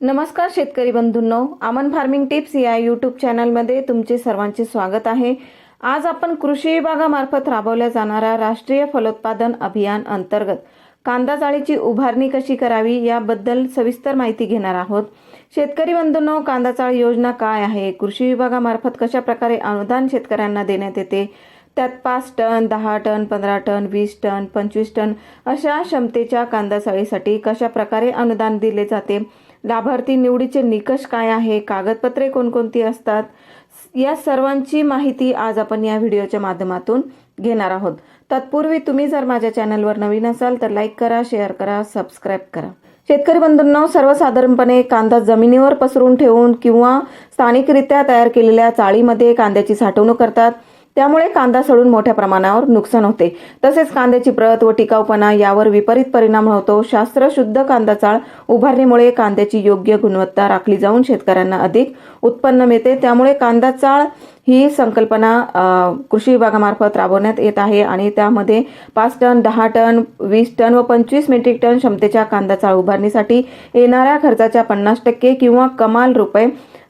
नमस्कार शेतकरी बंधूंनो आमन farming tips या यूट्यूब चॅनलमध्ये तुमचे सर्वांचे स्वागत आहे. आज आपण कृषी विभागामार्फत राबवल्या जाणाऱ्या राष्ट्रीय फलोत्पादन अभियान अंतर्गत कांदा चाळीची उभारणी कशी करावी याबद्दल सविस्तर माहिती घेणार आहोत. शेतकरी बंधूंनो कांदा चाळ योजना काय आहे कृषी विभागामार्फत कशा प्रकारे अनुदान शेतकऱ्यांना देण्यात येते त्यात पाच टन दहा टन पंधरा टन वीस टन पंचवीस टन अशा क्षमतेच्या कांदा चाळीसाठी कशा प्रकारे अनुदान दिले जाते लाभार्थी निवडीचे निकष काय आहे? कागदपत्रे कोणकोणती असतात? या सर्वांची माहिती आज आपण या व्हिडिओच्या माध्यमातून घेणार आहोत. तत्पूर्वी तुम्ही जर माझ्या चॅनलवर नवीन असाल तर लाईक करा शेअर करा सबस्क्राईब करा. शेतकरी बंधूंनो सर्वसाधारणपणे कांदा जमिनीवर पसरून ठेवून किंवा स्थानिकरित्या तयार केलेल्या चाळीमध्ये कांद्याची साठवणूक करतात. त्यामुळे कांदा सडून मोठ्या प्रमाणावर नुकसान होते. तसेच कांद्याची प्रत व टिकाऊपणा यावर विपरीत परिणाम होतो. शास्त्रशुद्ध कांदा चाळ उभारणीमुळे कांद्याची योग्य गुणवत्ता राखली जाऊन शेतकऱ्यांना अधिक उत्पन्न मिळते. त्यामुळे कांदा चाळ ही संकल्पना कृषी विभागामार्फत राबवण्यात येत आहे आणि त्यामध्ये पाच टन दहा टन वीस टन व पंचवीस मेट्रिक टन क्षमतेच्या कांदा चाळ उभारणीसाठी येणाऱ्या खर्चाच्या पन्नास टक्के किंवा कमाल रुपये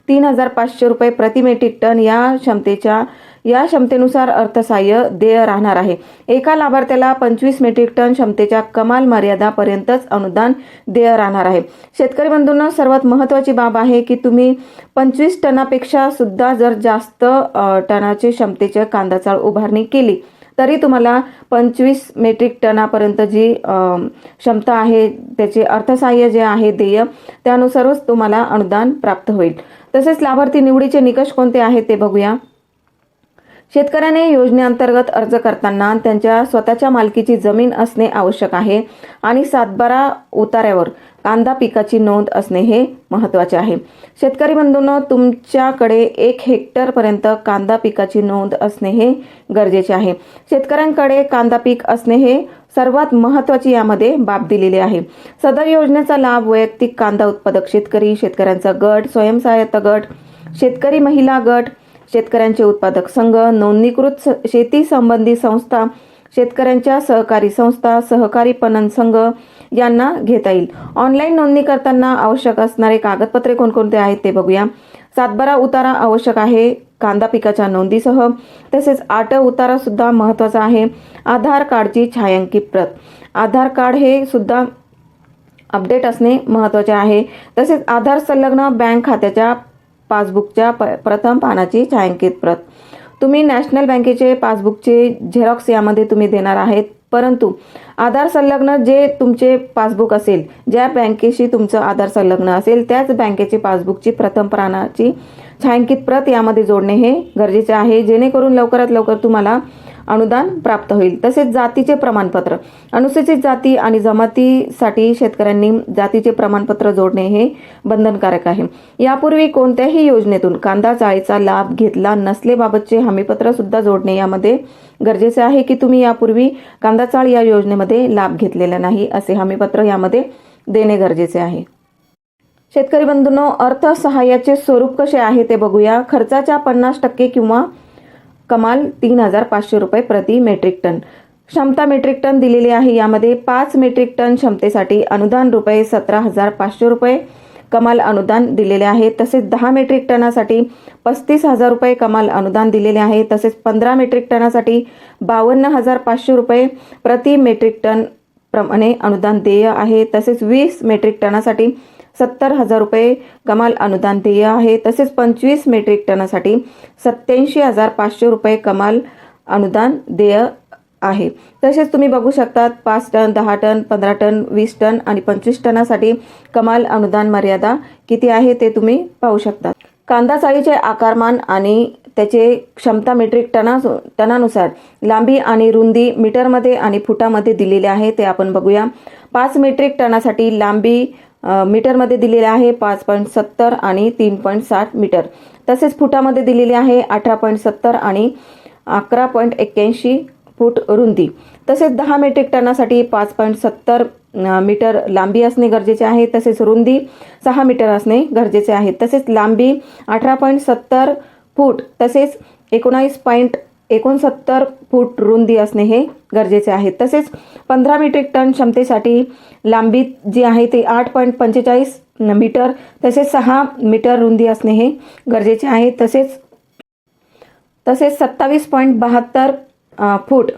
तीन हजार पाचशे रुपये प्रति मेट्रिक टन या क्षमतेच्या या क्षमतेनुसार अर्थसहाय्य देय राहणार आहे. एका लाभार्थ्याला पंचवीस मेट्रिक टन क्षमतेच्या कमाल मर्यादापर्यंतच अनुदान देय राहणार आहे. शेतकरी बंधूंना सर्वात महत्त्वाची बाब आहे की तुम्ही पंचवीस टनापेक्षा सुद्धा जर जास्त टनाचे टनाची क्षमतेच्या कांदा चाळ उभारणी केली तरी तुम्हाला पंचवीस मेट्रिक टनापर्यंत जी क्षमता आहे त्याचे अर्थसहाय्य जे आहे देय त्यानुसारच तुम्हाला अनुदान प्राप्त होईल. तसेच लाभार्थी निवडीचे निकष कोणते आहेत ते बघूया. शेतकऱ्याने योजनेअंतर्गत अर्ज करताना त्यांच्या स्वतःच्या मालकीची जमीन असणे आवश्यक आहे आणि सातबारा उतार्यावर कांदा पिकाची नोंद असणे हे महत्त्वाचे आहे. शेतकरी बंधूंनो तुमच्याकडे एक हेक्टरपर्यंत कांदा पिकाची नोंद असणे हे गरजेचे आहे. शेतकऱ्यांकडे कांदा पीक असणे हे सर्वात महत्त्वाची यामध्ये बाब दिलेली आहे. सदर योजनेचा लाभ वैयक्तिक कांदा उत्पादक शेतकरी शेतकऱ्यांचा गट स्वयंसहाय्यता गट शेतकरी महिला गट शेतकऱ्यांचे उत्पादक संघ नोंदणीकृत स- शेती संबंधी संस्था शेतकऱ्यांच्या सहकारी संस्था सहकारी पणन संघ यांना घेता येईल. ऑनलाईन नोंदणी करताना आवश्यक असणारे कागदपत्रे कोणकोणते आहेत ते बघूया. सातबारा उतारा आवश्यक आहे कांदा पिकाच्या नोंदीसह. तसेच आट उतारा सुद्धा महत्त्वाचा आहे आधार कार्डची छायांकित प्रत. आधार कार्ड हे सुद्धा अपडेट असणे महत्त्वाचे आहे. तसेच आधार संलग्न बँक खात्याच्या पासबुकच्या प प्रथम पानाची छायांकित प्रत. तुम्ही नॅशनल बँकेचे पासबुकचे झेरॉक्स यामध्ये तुम्ही देणार आहेत. परंतु आधार संलग्न जे तुमचे पासबुक असेल ज्या बँकेशी तुमचं आधार संलग्न असेल त्याच बँकेचे पासबुकची प्रथम प्राणाची छायांकित प्रत यामध्ये जोडणे हे गरजेचे आहे. जेणेकरून लवकरात लवकर तुम्हाला अनुदान प्राप्त होईल. तसेच जातीचे प्रमाणपत्र. अनुसूचित जाती आणि जमातीसाठी शेतकऱ्यांनी जातीचे प्रमाणपत्र जोडणे हे बंधनकारक आहे. यापूर्वी कोणत्याही योजनेतून कांदा चाळीचा लाभ घेतला नसलेबाबतचे हमीपत्र सुद्धा जोडणे यामध्ये गरजेचे आहे की तुम्ही यापूर्वी कांदा चाळ या योजनेमध्ये लाभ घेतलेला नाही असे हमीपत्र यामध्ये देणे गरजेचे आहे. शेतकरी बंधूंनो अर्थसहाय्याचे स्वरूप कसे आहे ते बघूया. खर्चाच्या पन्नास टक्के किंवा कमाल तीन हजार पाचशे रुपये प्रति मेट्रिक टन. क्षमता मेट्रिक टन दिलेली आहे. यामध्ये पाच मेट्रिक टन क्षमतेसाठी अनुदान रुपये सतरा हजार पाचशे रुपये कमाल अनुदान दिलेले आहे. तसेच दहा मेट्रिक टनासाठी पस्तीस हजार रुपये कमाल अनुदान दिलेले आहे. तसेच पंधरा मेट्रिक टनासाठी बावन्न हजार पाचशे रुपये प्रति मेट्रिक टन प्रमाणे अनुदान देय आहे. तसेच वीस मेट्रिक टनासाठी सत्तर हजार रुपये कमाल अनुदान देय आहे. तसेच पंचवीस मेट्रिक टनासाठी सत्याऐंशी हजार पाचशे रुपये कमाल अनुदान देय आहे. तसेच तुम्ही बघू शकतात पाच टन दहा टन पंधरा टन वीस टन आणि पंचवीस टनासाठी कमाल अनुदान मर्यादा किती आहे ते तुम्ही पाहू शकता कांदा चाळीचे आकारमान आणि त्याचे क्षमता मेट्रिक टना टनानुसार लांबी आणि रुंदी मीटरमध्ये आणि फुटामध्ये दिलेले आहे ते आपण बघूया. पाच मेट्रिक टनासाठी लांबी मीटरमध्ये दिलेले आहे पाच पॉईंट सत्तर आणि तीन पॉईंट साठ मीटर. तसेच फुटामध्ये दिलेले आहे अठरा पॉईंट सत्तर आणि अकरा पॉईंट एक्क्याऐंशी फूट रुंदी. तसेच दहा मेट्रिक टनासाठी पाच पॉईंट सत्तर मीटर लांबी असणे गरजेचे आहे. तसेच रुंदी सहा मीटर असणे गरजेचे आहे. तसेच लांबी अठरा पॉईंट सत्तर फूट तसेच एकोणावीस पॉईंट एकोणसत्तर फूट रुंदी असणे हे गरजेचे आहे. तसेच पंधरा मेट्रिक टन क्षमतेसाठी लांबी जी आहे ती आठ पॉईंट पंचेचाळीस मीटर तसेच सहा मीटर रुंदी असणे हे गरजेचे आहे. तसेच तसेच सत्तावीस पॉईंट बहात्तर फूट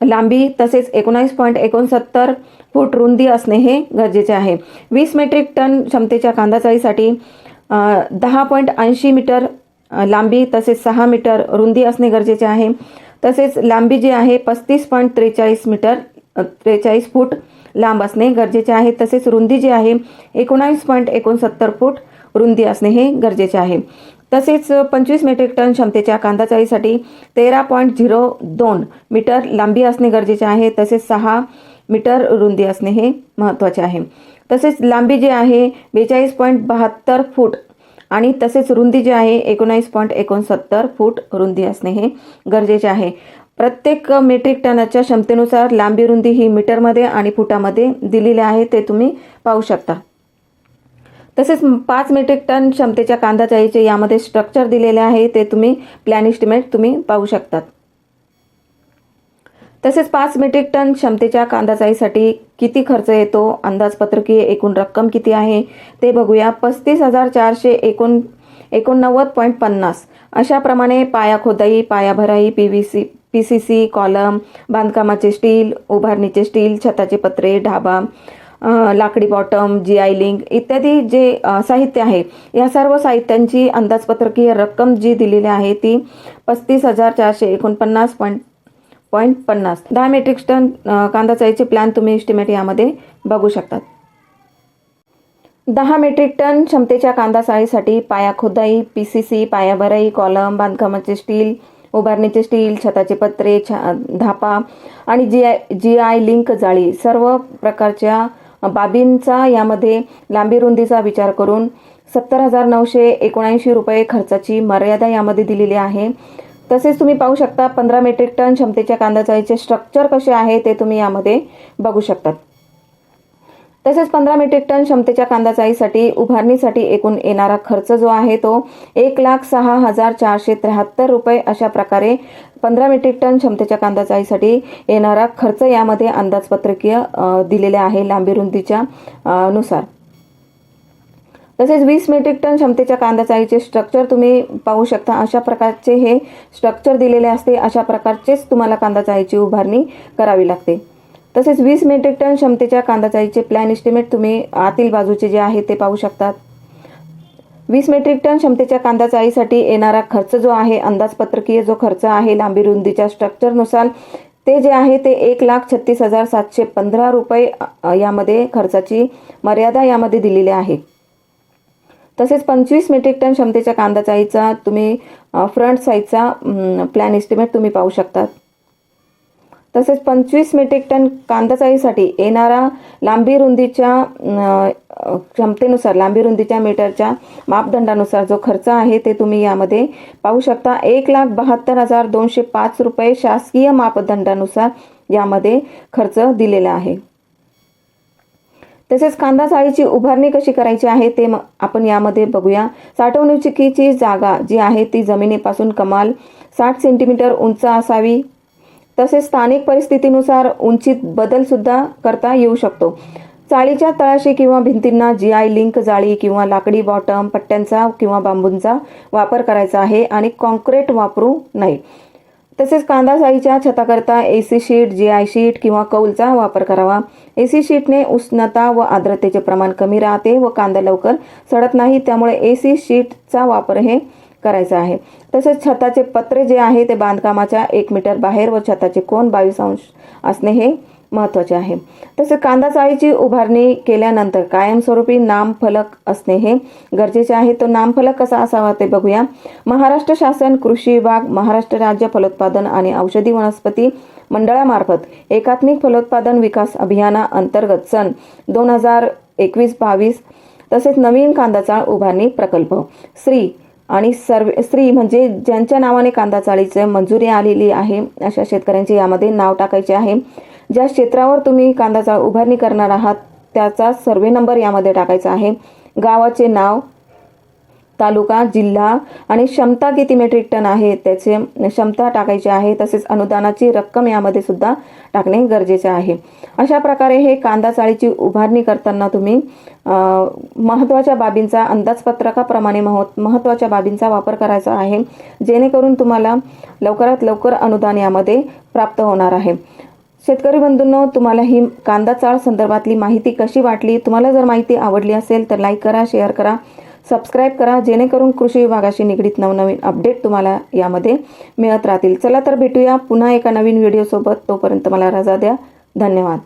लांबी तसेच एकोणावीस पॉईंट एकोणसत्तर फूट रुंदी असणे हे गरजेचे आहे. वीस मेट्रिक टन क्षमतेच्या कांदा चाळीसाठी दहा पॉईंट ऐंशी मीटर लांबी तसेच सहा मीटर रुंदी असणे गरजेचे आहे. तसेच लांबी जी आहे पस्तीस पॉईंट त्रेचाळीस मीटर त्रेचाळीस फूट लांब असणे गरजेचे आहे. तसेच रुंदी जी आहे एकोणावीस पॉईंट एकोणसत्तर फूट रुंदी असणे हे गरजेचे आहे. तसेच पंचवीस मेट्रिक टन क्षमतेच्या कांदा चाळीसाठी तेरा पॉईंट झिरो दोन मीटर लांबी असणे गरजेचे आहे. तसेच सहा मीटर रुंदी असणे हे महत्त्वाचे आहे. तसेच लांबी जी आहे बेचाळीस पॉईंट बहात्तर फूट आणि तसेच रुंदी जी आहे एकोणावीस पॉईंट एकोणसत्तर फूट रुंदी असणे हे गरजेचे आहे. प्रत्येक मेट्रिक टनाच्या क्षमतेनुसार लांबी रुंदी ही मीटरमध्ये आणि फुटामध्ये दिलेली आहे ते तुम्ही पाहू शकता. तसेच पाच मेट्रिक टन क्षमतेच्या कांदा चाळीचे यामध्ये स्ट्रक्चर दिलेले आहे ते तुम्ही प्लॅन इस्टिमेट तुम्ही पाहू शकतात. तसेच पाच मेट्रिक टन क्षमतेच्या कांदाचाईसाठी किती खर्च येतो? अंदाजपत्रकीय एकूण रक्कम किती आहे? ते बघूया. पस्तीस हजार चारशे एकोण एकोणनव्वद पॉईंट पन्नास. अशाप्रमाणे पाया खोदाई पाया भराई P V C P C C column बांधकामाचे स्टील उभारणीचे स्टील छताचे पत्रे ढाबा लाकडी बॉटम जी आय लिंक इत्यादी जे साहित्य आहे या सर्व साहित्यांची अंदाजपत्रकीय रक्कम जी दिलेली आहे ती पस्तीस हजार चारशे एकोणपन्नास पॉईंट पॉईंट पन्नास. दहा मेट्रिक टन कांदा चाळीचे प्लॅन तुम्ही इस्टिमेट यामध्ये बघू शकतात. दहा मेट्रिक टन क्षमतेच्या कांदा चाळीसाठी पाया खोदाई पी सी सी पायाभराई कॉलम बांधकामाचे स्टील उभारणीचे स्टील छताचे पत्रे छा धापा आणि G I G I link जाळी. सर्व प्रकारच्या बाबींचा यामध्ये लांबी रुंदीचा विचार करून सत्तर हजार नऊशे एकोणऐंशी रुपये खर्चाची मर्यादा यामध्ये दिलेली आहे. तसेच तुम्ही पाहू शकता पंधरा मेट्रिक टन क्षमतेच्या कांदा चाळीचे स्ट्रक्चर कसे आहे ते तुम्ही यामध्ये बघू शकतात तसेच पंधरा मेट्रिक टन क्षमतेच्या कांदा चाळीसाठी उभारणीसाठी एकूण येणारा खर्च जो आहे तो एक लाख सहा हजार चारशे त्र्याहत्तर रुपये अशा प्रकारे पंधरा मेट्रिक टन क्षमतेच्या कांदा चाळीसाठी येणारा खर्च यामध्ये अंदाजपत्रकीय दिलेले आहे लांबी रुंदीच्या नुसार. तसेच वीस मेट्रिक टन क्षमतेच्या कांदा चाळीचे स्ट्रक्चर तुम्ही पाहू शकता. अशा प्रकारचे हे स्ट्रक्चर दिलेले असते. अशा प्रकारचेच तुम्हाला कांदा चाळीची उभारणी करावी लागते. तसेच वीस मेट्रिक टन क्षमतेच्या कांदा चाळीचे प्लॅन इस्टिमेट तुम्ही आतील बाजूचे जे आहे ते पाहू शकतात वीस मेट्रिक टन क्षमतेच्या कांदा चाळीसाठी येणारा खर्च जो आहे अंदाजपत्रकीय जो खर्च आहे लांबी रुंदीच्या स्ट्रक्चरनुसार ते जे आहे ते एक लाख छत्तीस हजार सातशे पंधरा रुपये यामध्ये खर्चाची मर्यादा यामध्ये दिलेली आहे. तसेच पंचवीस मेट्रिक टन क्षमतेच्या कांदा चाळीचा तुम्ही फ्रंट साईजचा प्लॅन एस्टिमेट तुम्ही पाहू शकतात. तसेच पंचवीस मेट्रिक टन कांदा चाळीसाठी येणारा लांबी रुंदीच्या क्षमतेनुसार लांबी रुंदीच्या मीटरच्या मापदंडानुसार जो खर्च आहे ते तुम्ही यामध्ये पाहू शकता. एक लाख बहात्तर हजार दोनशे पाच रुपये शासकीय मापदंडानुसार यामध्ये खर्च दिलेला आहे. तसेच कांदा चाळीची उभारणी कशी करायची आहे ते आपण यामध्ये बघूया. साठवणुकीची जागा जी आहे ती जमिनीपासून कमाल साठ सेंटीमीटर उंच असावी. तसेच स्थानिक परिस्थितीनुसार उंचीत बदलसुद्धा करता येऊ शकतो. चाळीच्या तळाशी किंवा भिंतींना जी आय लिंक जाळी किंवा लाकडी बॉटम पट्ट्यांचा किंवा बांबूंचा वापर करायचा आहे आणि कॉन्क्रीट वापरू नये. तसेच कांदा साईच्या छताकरता A C sheet G I sheet किंवा कौलचा वापर करावा. ए सी शीटने उष्णता व आर्द्रतेचे प्रमाण कमी राहते व कांदा लवकर सडत नाही त्यामुळे ए सी शीटचा वापर हे करायचा आहे. तसेच छताचे पत्रे जे आहे ते बांधकामाच्या एक मीटर बाहेर व छताचे कोण बावीस अंश असणे हे महत्त्वाचे आहे. तसेच कांदा चाळीची उभारणी केल्यानंतर कायमस्वरूपी नामफलक असणे हे गरजेचे आहे. तो नामफलक कसा असावा ते बघूया. महाराष्ट्र शासन कृषी विभाग महाराष्ट्र राज्य फलोत्पादन आणि औषधी वनस्पती मंडळामार्फत एकात्मिक फलोत्पादन विकास अभियाना अंतर्गत सन दोन हजार एकवीस बावीस तसेच नवीन कांदा चाळ उभारणी प्रकल्प. श्री आणि सर्व स्त्री म्हणजे ज्यांच्या नावाने कांदा चाळीचे मंजुरी आलेली आहे अशा शेतकऱ्यांचे यामध्ये नाव टाकायचे आहे. ज्या क्षेत्रावर तुम्ही कांदा चाळ उभारणी करणार आहात त्याचा सर्वे नंबर यामध्ये टाकायचा आहे. गावाचे नाव तालुका जिल्हा आणि क्षमता किती मेट्रिक टन आहे त्याचे क्षमता टाकायची आहे तसेच अनुदानाची रक्कम यामध्ये सुद्धा टाकणे गरजेचे आहे. अशा प्रकारे हे कांदा चाळीची उभारणी करताना तुम्ही महत्त्वाच्या बाबींचा अंदाजपत्रकाप्रमाणे मह महत्त्वाच्या बाबींचा वापर करायचा आहे जेणेकरून तुम्हाला लवकरात लवकर अनुदान यामध्ये प्राप्त होणार आहे. शेतकरी बंधूंनो तुम्हाला ही कांदा चाळ संदर्भातली माहिती कशी वाटली? तुम्हाला जर माहिती आवडली असेल तर लाईक करा शेअर करा सबस्क्राईब करा जेणेकरून कृषी विभागाशी निगडीत नवनवीन अपडेट तुम्हाला यामध्ये मिळत राहतील. चला तर भेटूया पुन्हा एका नवीन व्हिडिओसोबत तोपर्यंत मला रजा द्या. धन्यवाद.